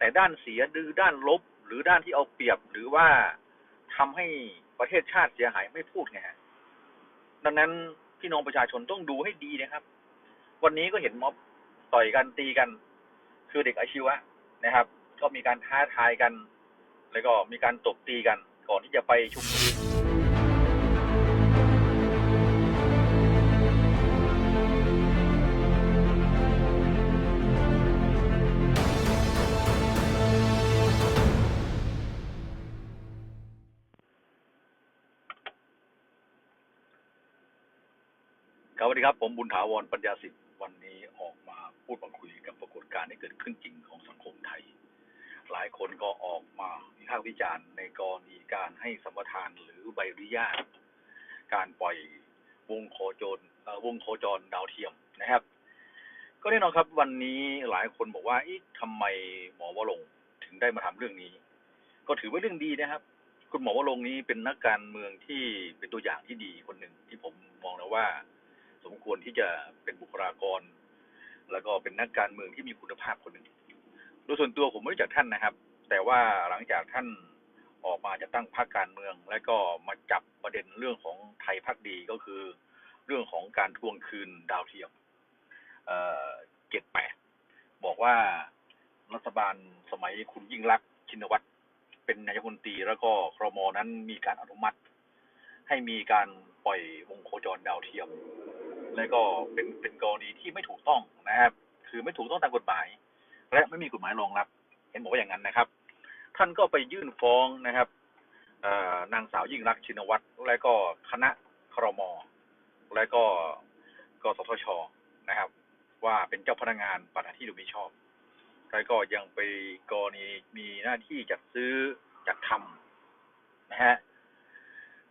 แต่ด้านเสียหรือด้านลบ หรือด้านที่เอาเปรียบ หรือว่าทำให้ประเทศชาติเสียหายไม่พูดไงดังนั้นพี่น้องประชาชนต้องดูให้ดีนะครับ วันนี้ก็เห็นม็อบต่อยกันตีกัน คือเด็กอาชีวะนะครับ ก็มีการท้าทายกัน แล้วก็มีการตบตีกันก่อนที่จะไปชุมนุม ครับสวัสดีครับ ผมบุญถาวรปัญญาสิทธิ์วันนี้ออกมาพูดมาคุยกับปรากฏการณ์ที่เกิดขึ้นจริงของสังคมไทย หลายคนก็ออกมาวิพากษ์วิจารณ์ในกรณีการให้สัมปทานหรือใบอนุญาต การปล่อยวงโคจรวงโคจรดาวเทียมนะครับ ก็แน่นอนครับวันนี้หลายคนบอกว่าเอ๊ะทำไมหมอวรงถึงได้มาทำเรื่องนี้ ก็ถือว่าเรื่องดีนะครับ คุณหมอวรงนี้เป็นนักการเมืองที่เป็นตัวอย่างที่ดีคนหนึ่งที่ผมมองแล้วว่า สมควรที่จะเป็นบุคลากร แล้วก็เป็นนักการเมืองที่มีคุณภาพคนหนึ่งโดยส่วนตัวผมไม่รู้จักท่านนะครับ แต่ว่าหลังจากท่านออกมาจะตั้งพรรคการเมือง และก็มาจับประเด็นเรื่องของไทยพักดีก็คือ เรื่องของการทวงคืนดาวเทียมเจ็ดแปดบอกว่ารัฐบาลสมัยคุณยิ่งรักชินวัตรเป็นนายกรัฐมนตรีแล้วก็ครมนั้นมีการอนุมัติ ให้มีการปล่อยวงโคจรดาวเทียม และก็เป็นเป็นกรณีที่ไม่ถูกต้องนะครับคือไม่ถูกต้องตามกฎหมาย และไม่มีกฎหมายรองรับ เห็นบอกว่าอย่างนั้นนะครับ ท่านก็ไปยื่นฟ้องนะครับนางสาวยิ่งรักชินวัตรและก็คณะครมและก็กสทชนะครับ ว่าเป็นเจ้าพนักงานปฏิบัติหน้าที่โดยมิชอบ แล้วก็ยังไปกรณีมีหน้าที่จัดซื้อจัดทำนะฮะ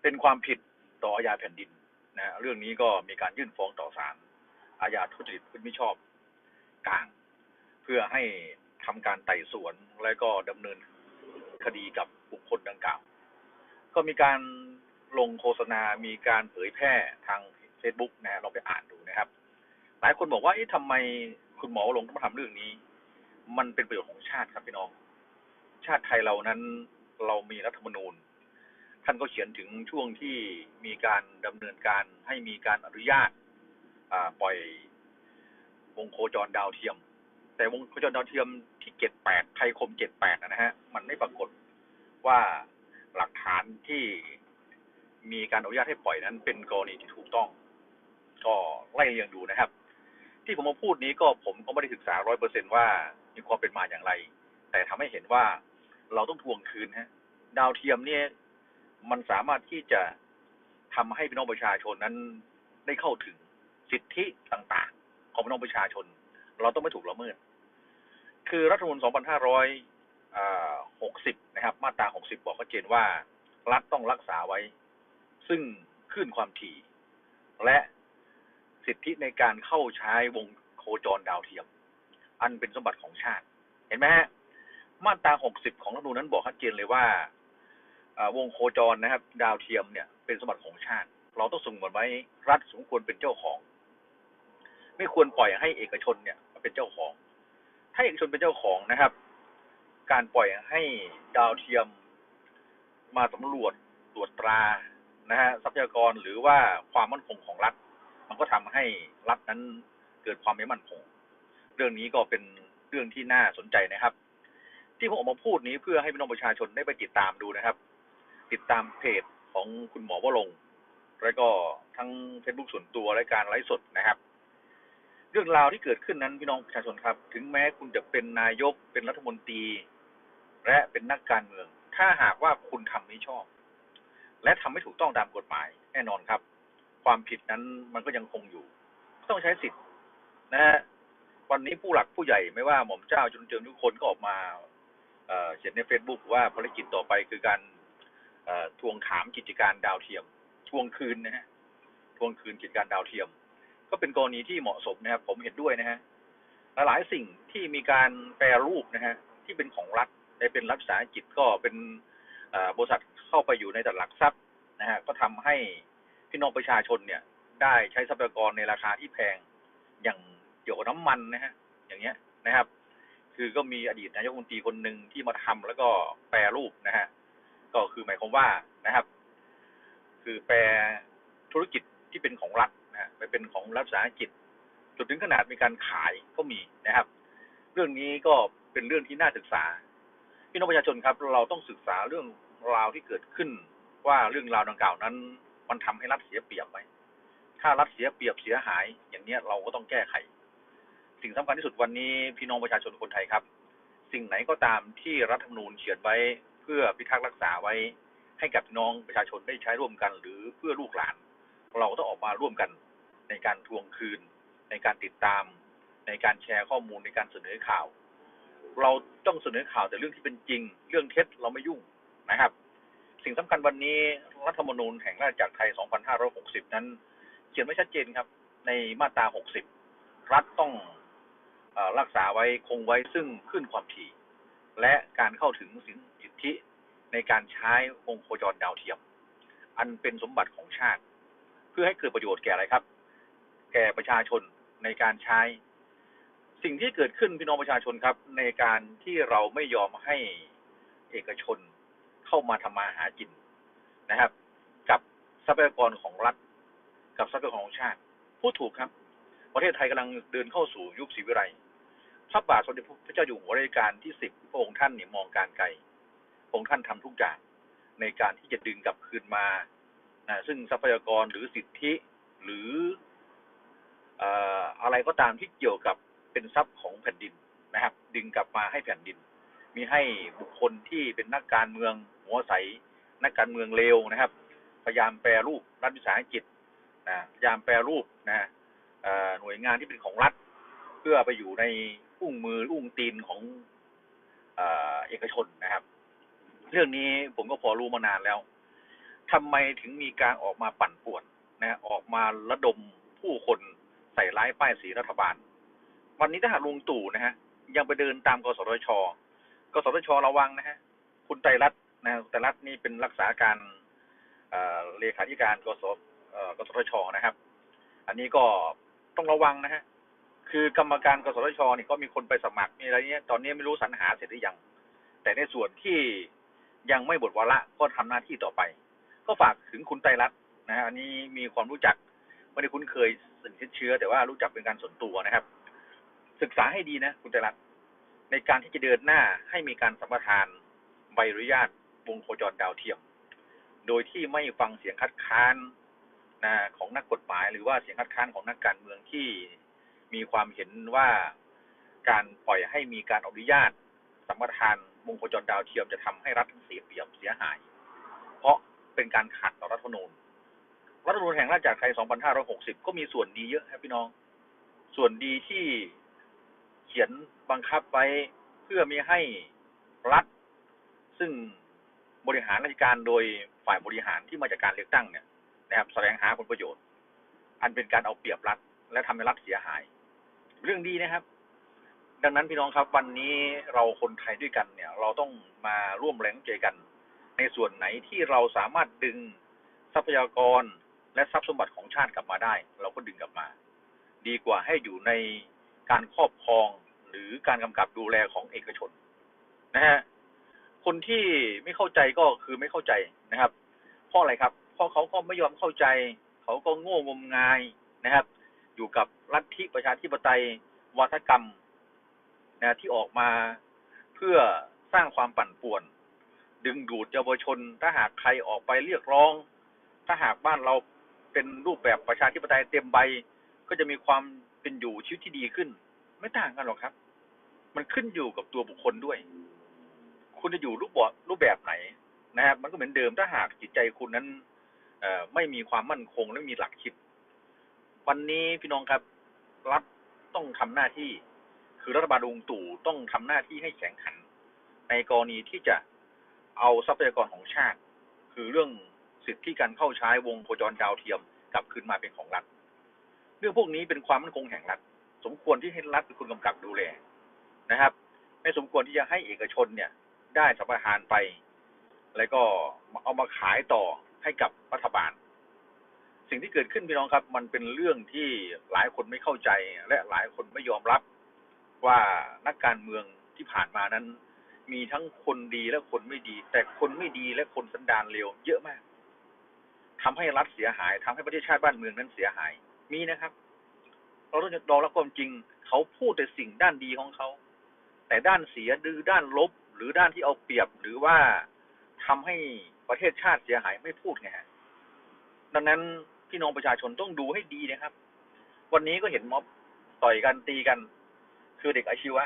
เป็นความผิดต่ออาญาแผ่นดิน นะเรื่องนี้ก็มีการยื่นฟ้องต่อศาลอาญาทุจริตพฤติมิชอบกลาง เพื่อให้ทำการไต่สวนและก็ดำเนินคดีกับบุคคลดังกล่าว ก็มีการลงโฆษณา มีการเผยแพร่ทาง Facebook นะฮะลองไปอ่านดูนะครับ หลายคนบอกว่าเอ๊ะทำไมคุณหมอลงต้องมาทำเรื่องนี้ มันเป็นประโยชน์ของชาติครับพี่น้อง ชาติไทยเรานั้นเรามีรัฐธรรมนูญ ท่านก็เขียนถึงช่วงที่มีการดำเนินการให้มีการอนุญาตปล่อยวงโคจรดาวเทียม แต่วงโคจรดาวเทียมที่เจ็ดแปดไทยคมเจ็ดแปดนะฮะมันไม่ปรากฏว่าหลักฐานที่มีการอนุญาตให้ปล่อยนั้น เป็นกรณีที่ถูกต้อง ก็ไล่เรียงดูนะครับ ที่ผมมาพูดนี้ก็ผมก็ไม่ได้ศึกษาร้อยเปอร์เซนว่ามีความเป็นมาอย่างไร แต่ทำให้เห็นว่าเราต้องทวงคืนฮะ ดาวเทียมเนี่ย มันสามารถที่จะทำให้พี่น้องประชาชนนั้นได้เข้าถึงสิทธิต่างๆ ของพี่น้องประชาชน เราต้องไม่ถูกละเมิด คือรัฐธรรมนูญ2560 นะครับ มาตรา 60 บอกชัดเจนว่า รัฐต้องรักษาไว้ ซึ่งคลื่นความถี่ และสิทธิในการเข้าใช้วงโคจรดาวเทียม อันเป็นสมบัติของชาติ เห็นไหมฮะ มาตรา 60 ของรัฐธรรมนูญนั้นบอกชัดเจนเลยว่า วงโคจรนะครับ ดาวเทียมเนี่ยเป็นสมบัติของชาติ เราต้องส่งมันไว้รัฐสมควรเป็นเจ้าของ ไม่ควรปล่อยให้เอกชนเนี่ยเป็นเจ้าของ ถ้าเอกชนเป็นเจ้าของนะครับ การปล่อยให้ดาวเทียมมาสำรวจตรวจตรานะฮะทรัพยากรหรือว่าความมั่นคงของรัฐ มันก็ทำให้รัฐนั้นเกิดความไม่มั่นคง เรื่องนี้ก็เป็นเรื่องที่น่าสนใจนะครับ ที่ผมออกมาพูดนี้เพื่อให้พี่น้องประชาชนได้ไปติดตามดูนะครับ ติดตามเพจของคุณหมอวรงแล้วก็ทั้ง Facebook ส่วนตัวและการไลฟ์สดนะครับ เรื่องราวที่เกิดขึ้นนั้นพี่น้องประชาชนครับ ถึงแม้คุณจะเป็นนายกเป็นรัฐมนตรี และเป็นนักการเมือง ถ้าหากว่าคุณทำไม่ชอบ และทำไม่ถูกต้องตามกฎหมาย แน่นอนครับ ความผิดนั้นมันก็ยังคงอยู่ ต้องใช้สิทธิ์นะฮะวันนี้ผู้หลักผู้ใหญ่ไม่ว่าหม่อมเจ้าจนเจิมทุกคนก็ออกมาเอ่อเขียนใน Facebook ว่าภารกิจต่อไปคือการ ทวงถามกิจการดาวเทียม ทวงคืนนะฮะทวงคืนกิจการดาวเทียม ก็เป็นกรณีที่เหมาะสมนะครับ ผมเห็นด้วยนะฮะหลายสิ่งที่มีการแปรรูปนะฮะที่เป็นของรัฐได้เป็นรัฐสาหกิจก็เป็นบริษัทเข้าไปอยู่ในตลาดหลักทรัพย์นะฮะก็ทำให้พี่น้องประชาชนเนี่ย ได้ใช้ทรัพยากรในราคาที่แพงอย่างเกี่ยวกับน้ำมันนะฮะอย่างเงี้ยนะครับ คือก็มีอดีตนายกรัฐมนตรีคนหนึ่งที่มาทำแล้วก็แปรรูปนะฮะ ก็คือหมายความว่านะครับ คือแปรธุรกิจที่เป็นของรัฐนะไปเป็นของรัฐสาหกิจจนถึงขนาดมีการขายก็มีนะครับ เรื่องนี้ก็เป็นเรื่องที่น่าศึกษาพี่น้องประชาชนครับ เราต้องศึกษาเรื่องราวที่เกิดขึ้น ว่าเรื่องราวดังกล่าวนั้น มันทำให้รัฐเสียเปรียบไหมถ้ารัฐเสียเปรียบเสียหาย อย่างเนี้ยเราก็ต้องแก้ไข สิ่งสำคัญที่สุดวันนี้พี่น้องประชาชนคนไทยครับ สิ่งไหนก็ตามที่รัฐธรรมนูญเขียนไว้ พื่อพิทักษ์รักษาไว้ให้กับน้องประชาชนได้ใช้ร่วมกัน หรือเพื่อลูกหลาน เราต้องออกมาร่วมกันในการทวงคืน ในการติดตาม ในการแชร์ข้อมูลในการเสนอข่าว เราต้องเสนอข่าวแต่เรื่องที่เป็นจริง เรื่องเท็จเราไม่ยุ่งนะครับ สิ่งสำคัญวันนี้รัฐธรรมนูญแห่งราชอาณาจักรไทย 2560 นั้น เขียนไว้ชัดเจนครับ ในมาตรา 60 รัฐต้องอรักษาไว้คงไว้ซึ่งขึ้นความถี่และการเข้าถึงสิท ธิในการใช้วงโคจรดาวเทียม อันเป็นสมบัติของชาติ เพื่อให้เกิดประโยชน์แก่อะไรครับ แก่ประชาชนในการใช้ สิ่งที่เกิดขึ้นพี่น้องประชาชนครับ ในการที่เราไม่ยอมให้เอกชนเข้ามาทำมาหากินนะครับ กับทรัพยากรของรัฐ กับทรัพยากรของชาติพูดถูกครับ ประเทศไทยกำลังเดินเข้าสู่ยุคศรีวิไลพระบาทสมเด็จพระเจ้าอยู่หัวรัชกาลที่สิบพระองค์ท่านเนี่ยมองการไกล องค์ท่านทำทุกอย่างในการที่จะดึงกลับคืนมานะซึ่งทรัพยากรหรือสิทธิหรืออะไรก็ตามที่เกี่ยวกับเป็นทรัพย์ของแผ่นดินนะครับ ดึงกลับมาให้แผ่นดิน มีให้บุคคลที่เป็นนักการเมืองหัวใส นักการเมืองเลวนะครับ พยายามแปรรูปรัฐวิสาหกิจนะพยายามแปรรูปนะหน่วยงานที่เป็นของรัฐ เพื่อไปอยู่ในอุ้งมืออุ้งตีนของอเอกชนนะครับ เรื่องนี้ผมก็พอรู้มานานแล้วทำไมถึงมีการออกมาปั่นป่วนนะออกมาระดมผู้คนใส่ร้ายป้ายสีรัฐบาล วันนี้ถ้าหากลุงตู่นะฮะ ยังไปเดินตามกสทช กสทชระวังนะฮะ คุณไตรรัตน์นะไตรรัตน์นี่เป็นรักษาการเลขาธิการกสกสทชนะครับ อันนี้ก็ต้องระวังนะฮะ คือกรรมการกสทชนี่ก็มีคนไปสมัครมีอะไรเนี้ย ตอนนี้ไม่รู้สรรหาเสร็จหรือยัง แต่ในส่วนที่ ยังไม่บทวาระก็ทำหน้าที่ต่อไป ก็ฝากถึงคุณไตรรัตน์นะฮะอันนี้มีความรู้จักไม่ได้คุ้นเคยสนิทเชื้อ แต่ว่ารู้จักเป็นการส่วนตัวนะครับ ศึกษาให้ดีนะคุณไตรรัตน์ในการที่จะเดินหน้าให้มีการสัมปทานใบอนุญาตวงโคจรดาวเทียม โดยที่ไม่ฟังเสียงคัดค้านนะของนักกฎหมาย หรือว่าเสียงคัดค้านของนักการเมืองที่มีความเห็นว่าการปล่อยให้มีการอนุญาตสัมปทาน วงโคจรดาวเทียมจะทำให้รัฐเสียเปรียบเสียหาย เพราะเป็นการขัดต่อรัฐธรรมนูญรัฐธรรมนูญแห่งราชอาณาจักรไทย 2560 ก็มีส่วนดีเยอะครับพี่น้อง ส่วนดีที่เขียนบังคับไว้เพื่อมีให้รัฐ ซึ่งบริหารราชการโดยฝ่ายบริหารที่มาจากการเลือกตั้งเนี่ยนะครับแสวงหาผลประโยชน์ อันเป็นการเอาเปรียบรัฐ และทำให้รัฐเสียหาย เรื่องดีนะครับ ดังนั้นพี่น้องครับวันนี้เราคนไทยด้วยกันเนี่ย เราต้องมาร่วมแรงใจกัน ในส่วนไหนที่เราสามารถดึงทรัพยากรและทรัพย์สมบัติของชาติกลับมาได้ เราก็ดึงกลับมา ดีกว่าให้อยู่ในการครอบครองหรือการกำกับดูแลของเอกชนนะฮะคนที่ไม่เข้าใจก็คือไม่เข้าใจนะครับ เพราะอะไรครับ เพราะเขาก็ไม่ยอมเข้าใจ เขาก็โง่งมงายนะครับ อยู่กับลัทธิประชาธิปไตยวัฒกรรม นะที่ออกมาเพื่อสร้างความปั่นป่วน ดึงดูดเยาวชน ถ้าหากใครออกไปเรียกร้อง ถ้าหากบ้านเราเป็นรูปแบบประชาธิปไตยเต็มใบ ก็จะมีความเป็นอยู่ชีวิตที่ดีขึ้น ไม่ต่างกันหรอกครับ มันขึ้นอยู่กับตัวบุคคลด้วย คุณจะอยู่รูปแบบรูปแบบไหนนะครับ มันก็เหมือนเดิมถ้าหากจิตใจคุณนั้นเอไม่มีความมั่นคงและมีหลักคิด วันนี้พี่น้องครับรัฐต้องทำหน้าที่ คือรัฐบาลลุงตู่ต้องทำหน้าที่ให้แข็งขัน ในกรณีที่จะเอาทรัพยากรของชาติ คือเรื่องสิทธิการเข้าใช้วงโคจรดาวเทียมกลับคืนมาเป็นของรัฐ เรื่องพวกนี้เป็นความมั่นคงแห่งรัฐ สมควรที่ให้รัฐเป็นคนกำกับดูแลนะครับ ไม่สมควรที่จะให้เอกชนเนี่ย ได้สัมปทานไป แล้วก็เอามาขายต่อให้กับรัฐบาล สิ่งที่เกิดขึ้นพี่น้องครับ มันเป็นเรื่องที่หลายคนไม่เข้าใจและหลายคนไม่ยอมรับ ว่านักการเมืองที่ผ่านมานั้น มีทั้งคนดีและคนไม่ดี แต่คนไม่ดีและคนสันดานเลวเยอะมากทำให้รัฐเสียหายทำให้ประเทศชาติบ้านเมืองนั้นเสียหาย มีนะครับ เราต้องยอมรับความจริง เขาพูดแต่สิ่งด้านดีของเขา แต่ด้านเสียหรือด้านลบ หรือด้านที่เอาเปรียบหรือว่าทำให้ประเทศชาติเสียหายไม่พูดไงดังนั้นพี่น้องประชาชนต้องดูให้ดีนะครับ วันนี้ก็เห็นม็อบต่อยกันตีกัน คือเด็กอาชีวะ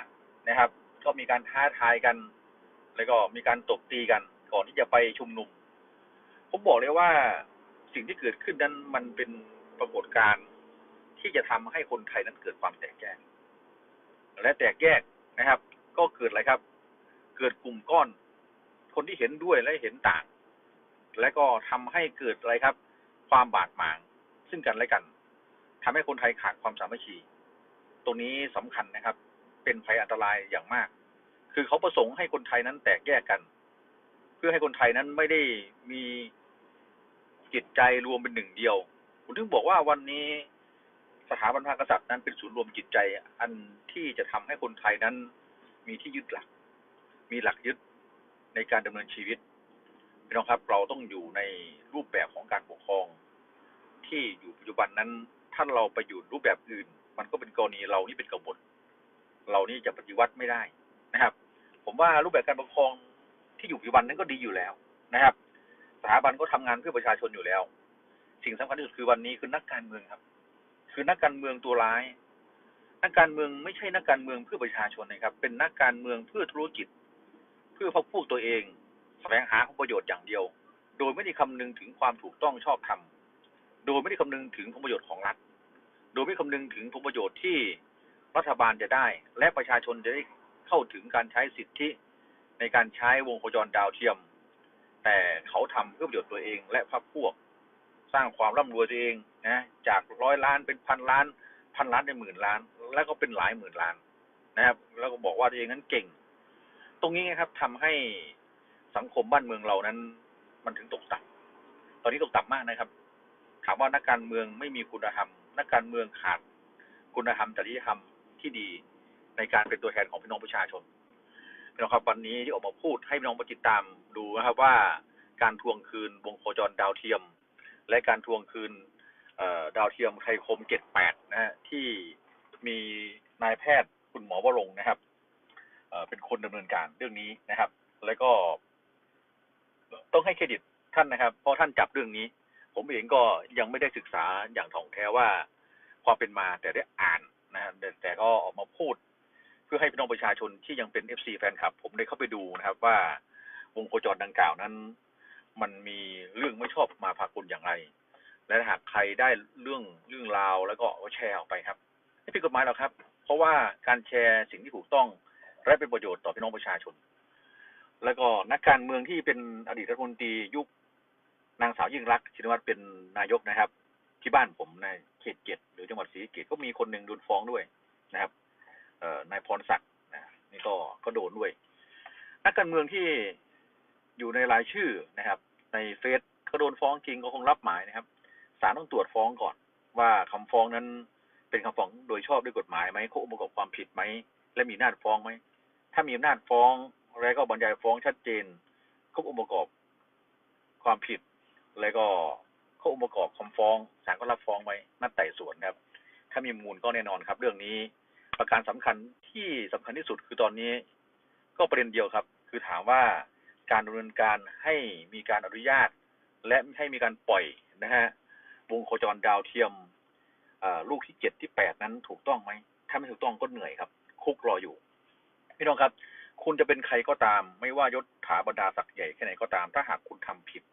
นะครับ ก็มีการท้าทายกัน แล้วก็มีการตบตีกันก่อนที่จะไปชุมนุม ผมบอกเลยว่าสิ่งที่เกิดขึ้นนั้นมันเป็นปรากฏการณ์ที่จะทำให้คนไทยนั้นเกิดความแตกแยก และแตกแยกนะครับ ก็เกิดอะไรครับ เกิดกลุ่มก้อน คนที่เห็นด้วยและเห็นต่าง และก็ทำให้เกิดอะไรครับ ความบาดหมางซึ่งกันและกันทำให้คนไทยขาดความสามัคคี ตรงนี้สำคัญนะครับ เป็นภัยอันตรายอย่างมาก คือเขาประสงค์ให้คนไทยนั้นแตกแยกกัน เพื่อให้คนไทยนั้นไม่ได้มีจิตใจรวมเป็นหนึ่งเดียวผมถึงบอกว่าวันนี้สถาบันพระกษัตริย์นั้นเป็นศูนย์รวมจิตใจ อันที่จะทำให้คนไทยนั้นมีที่ยึดหลัก มีหลักยึดในการดำเนินชีวิตพี่น้องครับ เราต้องอยู่ในรูปแบบของการปกครอง ที่อยู่ปัจจุบันนั้นถ้าเราไปอยู่รูปแบบอื่น มันก็เป็นกรณีเรานี่เป็นกบฏเรานี่จะปฏิวัติไม่ได้นะครับ ผมว่ารูปแบบการปกครองที่อยู่ปัจจุบันนั้นก็ดีอยู่แล้วนะครับ สถาบันก็ทำงานเพื่อประชาชนอยู่แล้ว สิ่งสำคัญที่สุดคือวันนี้คือนักการเมืองครับ คือนักการเมืองตัวร้าย นักการเมืองไม่ใช่นักการเมืองเพื่อประชาชนนะครับ เป็นนักการเมืองเพื่อธุรกิจ เพื่อพกพวกตัวเองแสวงหาผลประโยชน์อย่างเดียว โดยไม่ได้คำนึงถึงความถูกต้องชอบธรรมโดยไม่ได้คำนึงถึงผลประโยชน์ของรัฐ โดยไม่คำนึงถึงผลประโยชน์ที่รัฐบาลจะได้ และประชาชนจะได้เข้าถึงการใช้สิทธิในการใช้วงโคจรดาวเทียม แต่เขาทำเพื่อประโยชน์ตัวเองและพรรคพวก สร้างความร่ำรวยตัวเองนะจากร้อยล้านเป็นพันล้าน พันล้านเป็นหมื่นล้าน แล้วก็เป็นหลายหมื่นล้านนะครับ แล้วก็บอกว่าตัวเองนั้นเก่ง ตรงนี้นะครับทำให้สังคมบ้านเมืองเรานั้น มันถึงตกต่ำตอนนี้ตกต่ำมากนะครับ ถามว่านักการเมืองไม่มีคุณธรรม นักการเมืองขาดคุณธรรมจริยธรรมที่ดีในการเป็นตัวแทนของพี่น้องประชาชนพี่น้องครับวันนี้ที่ออกมาพูดให้พี่น้องมาติดตามดูนะครับว่าการทวงคืนวงโคจรดาวเทียม และการทวงคืนดาวเทียมไทยคมเจ็ดแปดนะฮะที่มีนายแพทย์คุณหมอวรงนะครับเป็นคนดำเนินการเรื่องนี้นะครับ แล้วก็ต้องให้เครดิตท่านนะครับ เพราะท่านจับเรื่องนี้ ผมเองก็ยังไม่ได้ศึกษาอย่างถ่องแท้ว่าความเป็นมาแต่ได้อ่านนะแต่ก็ออกมาพูด เพื่อให้พี่น้องประชาชนที่ยังเป็นเอฟซีแฟนคลับ ผมได้เข้าไปดูนะครับว่าวงโคจรดังกล่าวนั้น มันมีเรื่องไม่ชอบมาพากลอย่างไร และหากใครได้เรื่องเรื่องราวแล้วก็แชร์ออกไปครับไม่ผิดกฎหมายหรอกครับ เพราะว่าการแชร์สิ่งที่ถูกต้องและเป็นประโยชน์ต่อพี่น้องประชาชน แล้วก็นักการเมืองที่เป็นอดีตรัฐมนตรียุค นางสาวยิ่งรักชินวัตรเป็นนายกนะครับ ที่บ้านผมในเขตเจ็ดหรือจังหวัดศรีเกษก็มีคนหนึ่งโดนฟ้องด้วยนะครับเออนายพรศักดิ์นะนี่ก็ก็โดนด้วย นักการเมืองที่อยู่ในรายชื่อนะครับ ในเฟซเขาโดนฟ้องจริงก็คงรับหมายนะครับศาลต้องตรวจฟ้องก่อน ว่าคำฟ้องนั้นเป็นคำฟ้องโดยชอบด้วยกฎหมายไหมเขาองค์ประกอบความผิดไหมและมีอำนาจฟ้องไหมถ้ามีอำนาจฟ้องแล้วก็บรรยายฟ้องชัดเจนครบองค์ประกอบความผิด แล้วก็ครบองค์ประกอบคำฟ้องศาลก็รับฟ้องไว้นัดไต่สวนครับ ถ้ามีมูลก็แน่นอนครับ เรื่องนี้ประการสำคัญที่สำคัญที่สุดคือตอนนี้ ก็ประเด็นเดียวครับ คือถามว่าการดำเนินการให้มีการอนุญาต และให้มีการปล่อยนะฮะวงโคจรดาวเทียมลูกที่เจ็ดที่แปดนั้นถูกต้องไหมถ้าไม่ถูกต้องก็เหนื่อยครับ คุกรออยู่พี่น้องครับ คุณจะเป็นใครก็ตาม ไม่ว่ายศถาบรรดาศักดิ์ใหญ่แค่ไหนก็ตาม ถ้าหากคุณทำผิด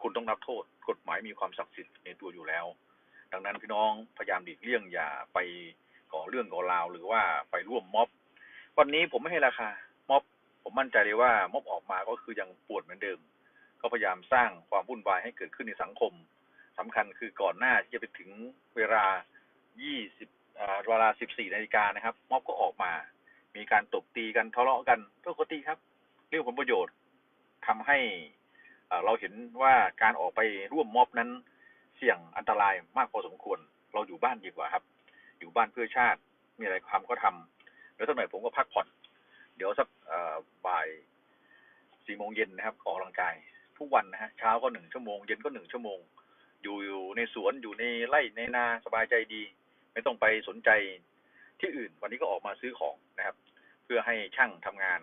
คุณต้องรับโทษ กฎหมายมีความศักดิ์สิทธิ์ในตัวอยู่แล้ว ดังนั้นพี่น้องพยายามหลีกเลี่ยงอย่าไปก่อเรื่องก่อราวหรือว่าไปร่วมม็อบ วันนี้ผมไม่ให้ราคา ม็อบ ผมมั่นใจเลยว่าม็อบออกมาก็คือยังปวดเหมือนเดิม ก็พยายามสร้างความวุ่นวายให้เกิดขึ้นในสังคมสำคัญคือก่อนหน้าที่จะไปถึงเวลา 20เวลา 14 นาฬิกานะครับ ม็อบก็ออกมา มีการตบตีกันทะเลาะกันปกติครับ เรื่องผลประโยชน์ทำให้ เราเห็นว่าการออกไปร่วมม็อบนั้นเสี่ยงอันตรายมากพอสมควร เราอยู่บ้านดีกว่าครับ อยู่บ้านเพื่อชาติ มีอะไรทำก็ทำแล้วสักหน่อยผมก็พักผ่อน เดี๋ยวสักบ่ายสี่โมงเย็นนะครับ ออกกำลังกาย ทุกวันนะฮะ เช้าก็หนึ่งชั่วโมง เย็นก็หนึ่งชั่วโมง อยู่อยู่ในสวน อยู่ในไร่ ในนา สบายใจดี ไม่ต้องไปสนใจที่อื่น วันนี้ก็ออกมาซื้อของนะครับ เพื่อให้ช่างทำงาน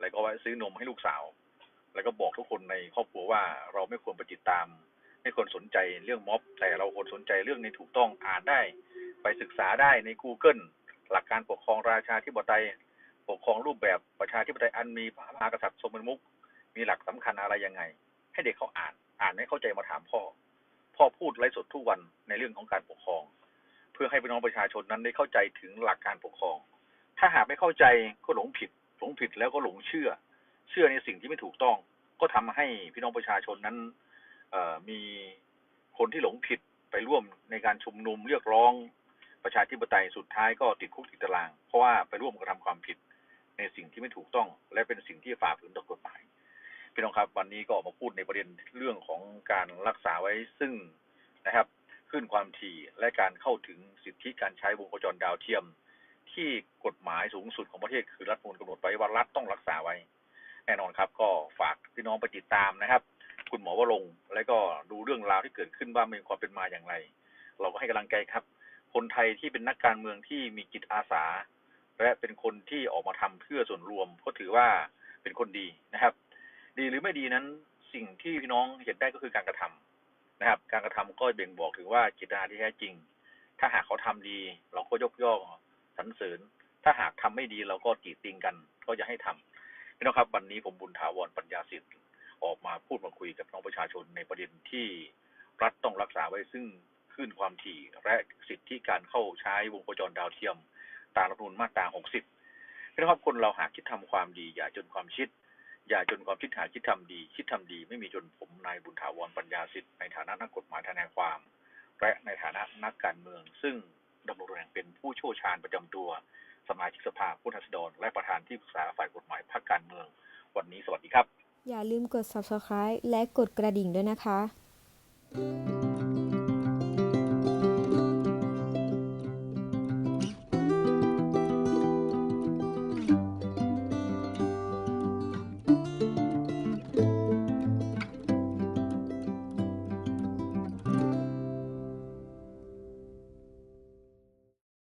แล้วก็ไว้ซื้อนมให้ลูกสาว แล้วก็บอกทุกคนในครอบครัวว่าเราไม่ควรไปติดตาม ไม่ควรสนใจเรื่องม็อบ แต่เราควรสนใจเรื่องในถูกต้องอ่านได้ ไปศึกษาได้ใน Google หลักการปกครองราชาธิปไตย ปกครองรูปแบบประชาธิปไตยอันมีพระมหากษัตริย์ทรงเป็นมุขมีหลักสำคัญอะไรยังไง ให้เด็กเขาอ่าน อ่านให้เข้าใจมาถามพ่อ พ่อพูดไร้สดทุกวันในเรื่องของการปกครอง เพื่อให้พี่น้องประชาชนนั้นได้เข้าใจถึงหลักการปกครอง ถ้าหากไม่เข้าใจก็หลงผิด หลงผิดแล้วก็หลงเชื่อ เชื่อในสิ่งที่ไม่ถูกต้อง ก็ทำให้พี่น้องประชาชนนั้นมีคนที่หลงผิดไปร่วมในการชุมนุมเรียกร้องประชาธิปไตยสุดท้ายก็ติดคุกติดตาราง เพราะว่าไปร่วมกระทำความผิดในสิ่งที่ไม่ถูกต้อง และเป็นสิ่งที่ฝ่าฝืนต่อกฎหมายพี่น้องครับวันนี้ก็ออกมาพูดในประเด็นเรื่องของการรักษาไว้ซึ่งนะครับขึ้นความถี่และการเข้าถึงสิทธิการใช้วงโคจรดาวเทียม ที่กฎหมายสูงสุดของประเทศคือรัฐมนูลกำหนดไว้ว่ารัฐต้องรักษาไว้ น่นอนครับ ก็ฝากพี่น้องไปติดตามนะครับ คุณหมอวรงค์และก็ดูเรื่องราวที่เกิดขึ้นว่ามีความเป็นมาอย่างไร เราก็ให้กำลังใจครับ คนไทยที่เป็นนักการเมืองที่มีจิตอาสา และเป็นคนที่ออกมาทำเพื่อส่วนรวมก็ถือว่าเป็นคนดีนะครับ ดีหรือไม่ดีนั้นสิ่งที่พี่น้องเห็นได้ก็คือการกระทำนะครับ การกระทำก็เบ่งบอกถึงว่าเจตนาที่แท้จริง ถ้าหากเขาทำดี เราก็ยกย่องสรรเสริญ ถ้าหากทำไม่ดีเราก็จีดติงกัน ก็จะให้ทำ พี่น้องครับวันนี้ผมบุญถาวรปัญญาสิทธิ์ออกมาพูดมาคุยกับน้องประชาชนในประเด็นที่รัฐต้องรักษาไว้ซึ่งขึ้นความถี่และสิทธิการเข้าใช้วงโคจรดาวเทียมตามรัฐธรรมนูญมาตรา 60พี่น้องครับคนเราหากคิดทำความดี อย่าจนความคิด อย่าจนความคิดหาคิดทำดี คิดทำดี ไม่มีจนผมนายบุญถาวรปัญญาสิทธิ์ในฐานะนักกฎหมายทนายความ และในฐานะนักการเมือง ซึ่งดำรงตำแหน่งเป็นผู้เชี่ยวชาญประจำตัว สมาชิกสภาผู้แทนราษฎรและประธานที่ปรึกษาฝ่ายกฎหมายพรรคการเมือง วันนี้สวัสดีครับ อย่าลืมกด subscribe และกดกระดิ่งด้วยนะคะ